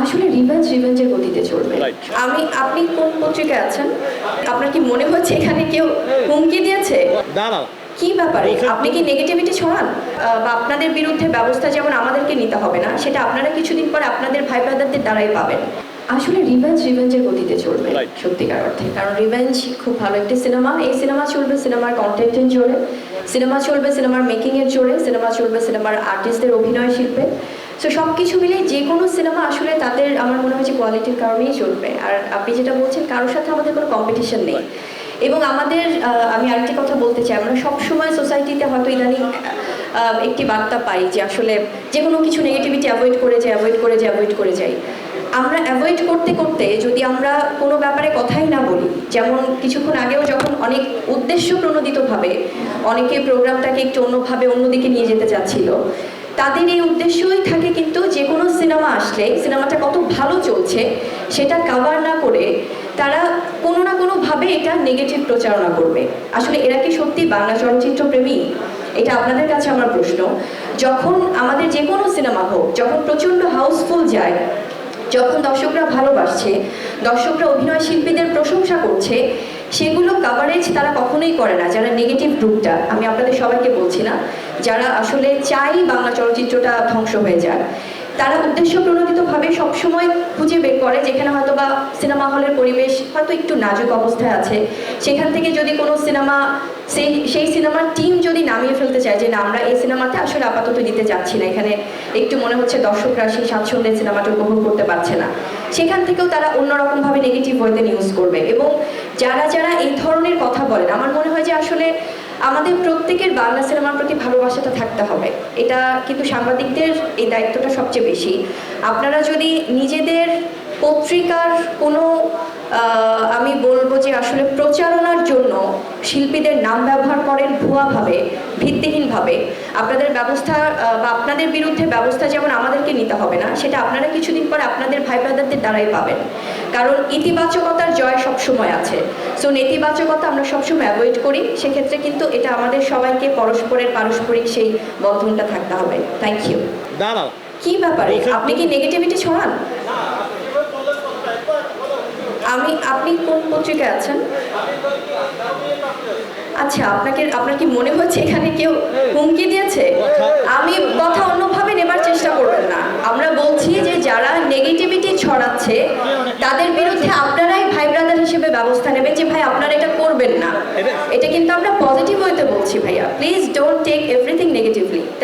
আসলে রিভেঞ্জ রিভেঞ্জের গতিতে চলবে। আমি আপনি কোন পত্রিকায় আছেন? আপনার কি মনে হচ্ছে এখানে কেউ হুমকি দিয়েছে? না কি ব্যাপারে? আপনি কি নেগেটিভিটি ছড়ান? বা আপনাদের বিরুদ্ধে ব্যবস্থা যেমন আমাদেরকে নিতে হবে না সেটা আপনারা কিছুদিন পরে আপনাদের ভাই ব্রাদারদের দ্বারাই পাবেন। আসলে রিভেঞ্জ রিভেঞ্জের গতিতে চলবে সত্যিকার অর্থে। কারণ রিভেঞ্জ খুব ভালো একটি সিনেমা এই সিনেমা চলবে সিনেমার কন্টেন্টের জোরে। সিনেমা চলবে সিনেমার মেকিংয়ের জোরে। সিনেমা চলবে সিনেমার আর্টিস্টদের অভিনয় শিল্পে। সো সব কিছু মিলে যে কোনো সিনেমা আসলে তাদের আমার মনে হয় যে কোয়ালিটির কারণেই চলবে। আর আপনি যেটা বলছেন, কারোর সাথে আমাদের কোনো কম্পিটিশন নেই। এবং আমাদের আমি আরেকটি কথা বলতে চাই, আমরা সবসময় সোসাইটিতে হয়তো ইদানিং একটি বার্তা পাই যে আসলে যে কোনো কিছু নেগেটিভিটি অ্যাভয়েড করে যাই অ্যাভয়েড করে যাই অ্যাভয়েড করে যাই। আমরা অ্যাভয়েড করতে করতে যদি আমরা কোনো ব্যাপারে কথাই না বলি, যেমন কিছুক্ষণ আগেও যখন অনেক উদ্দেশ্য প্রণোদিতভাবে অনেকে প্রোগ্রামটাকে একটু অন্যভাবে, অন্যদিকে নিয়ে যেতে চাচ্ছিল তাদের এই উদ্দেশ্যই থাকে কিন্তু যে কোনো সিনেমা আসলে, সিনেমাটা কত ভালো চলছে, সেটা কাভার না করে তারা কোনো না কোনোভাবে এটা নেগেটিভ প্রচারণা করবে। আসলে এরা কি সত্যি বাংলা চলচ্চিত্র প্রেমী এটা আপনাদের কাছে আমার প্রশ্ন। যখন আমাদের যে কোনো সিনেমা হোক, যখন প্রচণ্ড হাউসফুল যায়, যখন দর্শকরা ভালোবাসছে, দর্শকরা অভিনয় শিল্পীদের প্রশংসা করছে সেগুলো কাভারেজ তারা কখনোই করে না, যারা নেগেটিভ গ্রুপটা আমি আপনাদের সবাইকে বলছি না, যারা আসলে চাই বাংলা চলচ্চিত্রটা ধ্বংস হয়ে যায় তারা উদ্দেশ্য প্রণোদিতভাবে সবসময় খুঁজে বের করে, যেখানে হয়তো বা সিনেমা হলের পরিবেশ হয়তো একটু নাজুক অবস্থায় আছে। সেখান থেকে যদি কোনো সিনেমা সেই সেই সিনেমার টিম যদি নামিয়ে চায় যে না, আমরা এই সিনেমাতে আসলে আপাতত দিতে যাচ্ছি না। এখানে একটু মনে হচ্ছে দর্শকরা সেই স্বাচ্ছন্দ্যে সিনেমাটা উপভোগ করতে পারছে না। সেখান থেকেও তারা অন্যরকমভাবে নেগেটিভ ওয়েতে নিউজ করবে এবং যারা যারা এই ধরনের কথা বলেন, আমার মনে হয় যে আসলে আমাদের প্রত্যেকের বাংলা সিনেমার প্রতি ভালোবাসাটা থাকতে হবে। এটা কিন্তু সাংবাদিকদের এই দায়িত্বটা সবচেয়ে বেশি। আপনারা যদি নিজেদের পত্রিকার কোনো যে আসলে প্রচারণার জন্য শিল্পীদের নাম ব্যবহার করেন ভুয়াভাবে ভিত্তিহীনভাবে। আপনাদের ব্যবস্থা বা আপনাদের বিরুদ্ধে ব্যবস্থা যেমন আমাদেরকে নিতে হবে না সেটা আপনারা কিছুদিন পর আপনাদের ভাই ব্রাদারদের দ্বারাই পাবেন। কারণ ইতিবাচকতার জয় সবসময় আছে। সো নেতিবাচকতা আমরা সবসময় অ্যাভয়েড করি। সেক্ষেত্রে কিন্তু এটা আমাদের সবাইকে পরস্পরের পারস্পরিক সেই বন্ধনটা থাকতে হবে। থ্যাংক ইউ কি ব্যাপারে? আপনি কি নেগেটিভিটি ছড়ান? আমি, আপনি কোন পত্রিকায় আছেন? আচ্ছা আপনাকে, আপনার কি মনে হচ্ছে এখানে কেউ হুমকি দিয়েছে? আমি কথা অন্যভাবে নেবার চেষ্টা করবেন না। আমরা বলছি যে যারা নেগেটিভিটি ছড়াচ্ছে, তাদের বিরুদ্ধে আপনারাই ভাই ব্রাদার হিসেবে ব্যবস্থা নেবেন যে, ভাই, আপনারা এটা করবেন না। এটা- কিন্তু আমরা পজিটিভ হইতে বলছি, ভাইয়া। Please don't take everything negatively